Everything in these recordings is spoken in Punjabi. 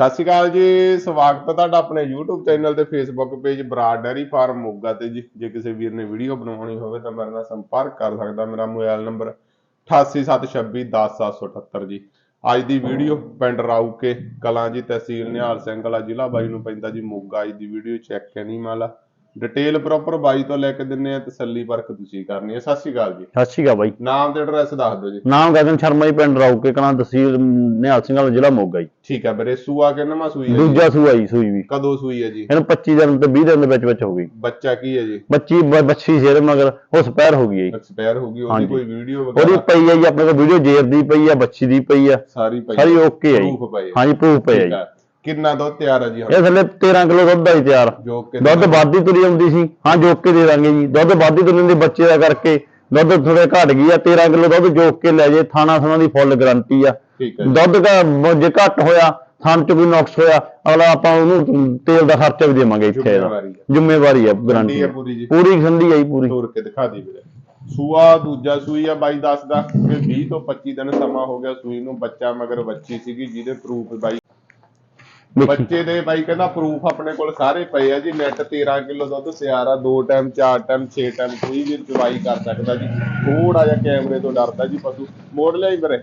ਸਤਿ ਸ਼੍ਰੀ ਅਕਾਲ ਜੀ, ਸਵਾਗਤ ਹੈ ਤੁਹਾਡਾ ਆਪਣੇ YouTube ਚੈਨਲ ਤੇ Facebook page Brar dairy farm Moga ਤੇ ਜੀ। ਜੇ ਕਿਸੇ ਵੀਰ ਨੇ ਵੀਡੀਓ ਬਣਾਉਣੀ ਹੋਵੇ ਤਾਂ ਮੇਰੇ ਨਾਲ ਸੰਪਰਕ ਕਰ ਸਕਦਾ। ਮੇਰਾ ਮੋਬਾਈਲ ਨੰਬਰ 8876210778 ਜੀ। ਅੱਜ ਦੀ ਵੀਡੀਓ ਪਿੰਡ ਰਾਊਕੇ ਕਲਾਂ ਜੀ ਤਹਿਸੀਲ ਨਿਹਾਲ ਸਿੰਘ ਵਾਲਾ ਜ਼ਿਲ੍ਹਾ ਬਾਈ ਨੂੰ ਪੈਂਦਾ ਜੀ ਮੋਗਾ। ਅੱਜ ਦੀ ਵੀਡੀਓ ਚੈੱਕ ਮਾਲਾ ਡਿਟੇਲ ਪ੍ਰੋਪਰ ਬਾਈ ਤੋਂ ਲੈ ਕੇ ਦਿੰਨੇ ਆ ਤਸੱਲੀ ਪਰਖ ਤੁਸੀਂ ਕਰਨੀ ਹੈ ਸਤਿ ਸ਼੍ਰੀ ਅਕਾਲ ਜੀ। ਸਤਿ ਸ਼੍ਰੀ ਅਕਾਲ ਬਾਈ। ਨਾਮ ਤੇ ਐਡਰੈਸ ਦੱਸ ਦਿਓ ਜੀ। ਨਾਮ ਗਗਨ ਸ਼ਰਮਾ ਜੀ ਪਿੰਡ ਰੌਕੇ ਕਲਾਂ ਤਹਿਸੀਲ ਨਿਹਾਲ ਸਿੰਘ ਵਾਲਾ ਜ਼ਿਲ੍ਹਾ ਮੋਗਾ ਜੀ। ਠੀਕ ਹੈ ਵੀਰੇ ਸੂਆ ਕਿੰਨਵਾ ਸੂਈ ਹੈ? ਦੂਜਾ ਸੂਆ ਜੀ ਸੂਈ ਵੀ। ਕਦੋਂ ਸੂਈ ਹੈ ਜੀ? ਇਹਨੂੰ 25 ਦਿਨ ਤੇ 20 ਦਿਨ ਦੇ ਵਿੱਚ ਵਿੱਚ ਹੋ ਗਈ। ਬੱਚਾ ਕੀ ਹੈ ਜੀ? ਬੱਚੀ ਬੱਚੀ ਸ਼ੇਰ ਮਗਰ ਉਹ ਸਪੈਰ ਹੋ ਗਈ ਹੈ ਜੀ। ਐਕਸਪਾਇਰ ਹੋ ਗਈ ਉਹਦੀ। ਕੋਈ ਵੀਡੀਓ ਉਹਦੀ ਵਗੈਰਾ? ਪਈ ਹੈ ਜੀ ਆਪਣੇ ਕੋਲ ਵੀਡੀਓ ਜੇਰ ਦੀ ਪਈ ਆ ਬੱਚੀ ਦੀ ਪਈ ਆ ਸਾਰੀ ਪਈ ਸਾਰੀ ਓਕੇ ਹੈ ਜੀ। ਪਏ। ਹਾਂਜੀ ਪ੍ਰੂਫ ਪਈ ਹੈ ਜੀ। ਹੈ। ਕਿੰਨਾ ਦੁੱਧ ਤਿਆਰ ਹੈ ਜੀ ਹੁਣ? ਇਹ ਥੱਲੇ 13 ਕਿਲੋ ਦੁੱਧ ਆ ਜੀ ਤਿਆਰ। ਜੋ ਕਿ ਦੁੱਧ ਵਾਧੀ ਤੁਰੀ ਆਉਂਦੀ ਸੀ। ਹਾਂ ਜੋਕ ਕੇ ਦੇ ਦਾਂਗੇ ਜੀ। ਦੁੱਧ ਵਾਧੀ ਤੁਰੀ ਦੇ ਬੱਚੇ ਦਾ ਕਰਕੇ ਦੁੱਧ ਥੋੜੇ ਘਟ ਗਈ ਆ। 13 ਕਿਲੋ ਦੁੱਧ ਜੋਕ ਕੇ ਲੈ ਜੇ। ਥਾਣਾ ਥਾਣਾ ਦੀ ਫੁੱਲ ਗਾਰੰਟੀ ਆ। ਠੀਕ ਹੈ ਜੀ। ਦੁੱਧ ਦਾ ਜੇ ਘੱਟ ਹੋਇਆ ਥਣ ਚ ਕੋਈ ਨੁਕਸ ਹੋਇਆ ਅਗਲਾ ਆਪਾਂ ਉਹਨੂੰ ਤੇਲ ਦਾ ਖਰਚਾ ਵੀ ਦੇਵਾਂਗੇ ਇੱਥੇ ਇਹਦਾ। ਜ਼ਿੰਮੇਵਾਰੀ ਹੈ। ਜ਼ਿੰਮੇਵਾਰੀ ਆ ਗਰੰਟੀ ਹੈ ਪੂਰੀ ਜੀ। ਪੂਰੀ ਸੰਧੀ ਆਈ ਪੂਰੀ। ਤੋੜ ਕੇ ਦਿਖਾ ਦੀ ਵੀਰੇ। ਸੂਆ ਦੂਜਾ ਸੂਈ ਆ ਬਾਈ ਦੱਸਦਾ। ਕਿ 20 ਤੋਂ 25 ਦਿਨ ਸਮਾਂ ਹੋ ਗਿਆ ਸੂਈ ਨੂੰ। ਬੱਚਾ ਮਗਰ ਬੱਚੀ ਸੀਗੀ ਜਿਹਦੇ ਪ੍ਰੂਫ ਬਾਈ ਬੱਚੇ ਦੇ ਬਾਈ ਕਹਿੰਦਾ ਪ੍ਰੂਫ ਆਪਣੇ ਕੋਲ ਸਾਰੇ ਪਏ ਆ ਜੀ ਨੈਟ 13 ਕਿਲੋ ਦੁੱਧ ਤਿਆਰ ਆ ਦੋ ਟਾਈਮ ਚਾਰ ਟਾਈਮ ਛੇ ਟਾਈਮ ਕੋਈ ਵੀ ਚਵਾਈ ਕਰ ਸਕਦਾ ਜੀ। ਥੋੜਾ ਜਿਹਾ ਕੈਮਰੇ ਤੋਂ ਡਰਦਾ ਜੀ ਪਸ਼ੂ। ਮੋੜ ਲਿਆ ਹੀ ਵੀਰੇ,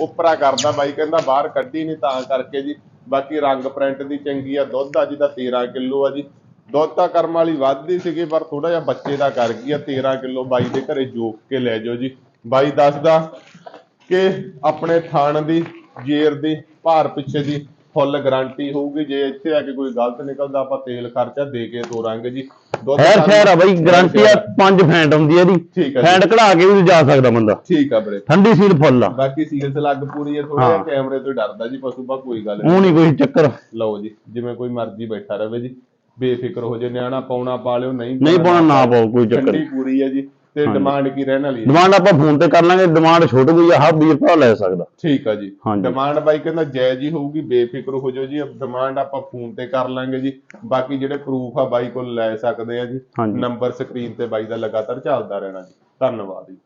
ਉਪਰਾ ਕਰਦਾ ਬਾਈ ਕਹਿੰਦਾ ਬਾਹਰ ਕੱਢੀ ਨਹੀਂ ਤਾਂ ਕਰਕੇ ਜੀ। ਬਾਕੀ ਰੰਗ ਪ੍ਰਿੰਟ ਦੀ ਚੰਗੀ ਆ, ਦੁੱਧ ਆ ਜਿਹਦਾ 13 ਕਿਲੋ ਆ ਜੀ। ਦੁੱਧ ਤਾਂ ਕਰਮ ਵਾਲੀ ਵੱਧਦੀ ਸੀਗੀ, ਪਰ ਥੋੜਾ ਜਿਹਾ ਬੱਚੇ ਦਾ ਕਰ ਗਈ ਆ 13 ਕਿਲੋ। ਬਾਈ ਦੇ ਘਰੇ ਜੋਕ ਕੇ ਲੈ ਜਾਓ ਜੀ। ਬਾਈ ਦੱਸਦਾ ਕਿ ਆਪਣੇ ਥਾਣ ਦੀ, ਜੇਰ ਦੀ, ਭਾਰ ਪਿੱਛੇ ਦੀ ਫੁੱਲ ਗਾਰੰਟੀ ਹੋਊਗੀ ਜੇ ਇੱਥੇ ਆ ਕੇ ਕੋਈ ਗਲਤ ਨਿਕਲਦਾ ਆਪਾਂ ਤੇਲ ਖਰਚਾ ਦੇ ਕੇ ਤੋਰਾਂਗੇ ਜੀ। ਖੈਰ ਖੈਰ ਆ ਬਾਈ ਗਾਰੰਟੀ ਆ ਪੰਜ ਫੈਂਟ ਹੁੰਦੀ ਆ ਜੀ। ਫੈਂਟ ਕਢਾ ਕੇ ਵੀ ਜਾ ਸਕਦਾ ਬੰਦਾ। ਠੀਕ ਆ ਵੀਰੇ। ਠੰਡੀ ਸੀਲ ਫੁੱਲ ਆ। ਬਾਕੀ ਸੀਲਸ ਲੱਗ ਪੂਰੀ ਹੈ ਥੋੜਾ ਹਾਂ। ਕੈਮਰੇ ਤੋਂ ਡਰਦਾ ਜੀ ਪਸ਼ੂ ਬਾ ਕੋਈ ਗੱਲ ਨਹੀਂ ਉਹ ਨਹੀਂ ਕੋਈ ਚੱਕਰ। ਲਓ ਜੀ ਜਿਵੇਂ ਕੋਈ ਮਰਜ਼ੀ ਬੈਠਾ ਰਵੇ ਜੀ। ਬੇਫਿਕਰ ਹੋ ਜੇ ਨਿਆਣਾ ਪਾਉਣਾ ਪਾ ਲਿਓ ਨਹੀਂ ਨਹੀਂ ਪਾਉਣਾ ਨਾ ਪਾਓ ਕੋਈ ਚੱਕਰ ਠੰਡੀ ਪੂਰੀ ਹੈ ਜੀ। ਤੇ। ਡਿਮਾਂਡ ਕੀ ਰਹਿਣ ਵਾਲੀ ਹੈ? ਡਿਮਾਂਡ ਆਪਾਂ ਫੋਨ ਤੇ ਕਰ ਲਾਂਗੇ ਡਿਮਾਂਡ ਛੋਟ ਗਈ ਆ ਹਰ ਵੀਰ ਭਰਾ ਲੈ ਸਕਦਾ। ਠੀਕ ਆ ਜੀ। ਡਿਮਾਂਡ ਬਾਈ ਕਹਿੰਦਾ ਜਾਇਜ਼ ਹੀ ਹੋਊਗੀ ਬੇਫਿਕਰ ਹੋ ਜਾਓ ਜੀ ਡਿਮਾਂਡ ਆਪਾਂ ਫੋਨ ਤੇ ਕਰ ਲਾਂਗੇ ਜੀ। ਬਾਕੀ ਜਿਹੜੇ ਪ੍ਰੂਫ ਆ ਬਾਈ ਕੋਲ ਲੈ ਸਕਦੇ ਆ ਜੀ। ਨੰਬਰ ਸਕਰੀਨ ਤੇ ਬਾਈ ਦਾ ਲਗਾਤਾਰ ਚੱਲਦਾ ਰਹਿਣਾ ਜੀ। ਧੰਨਵਾਦ ਜੀ।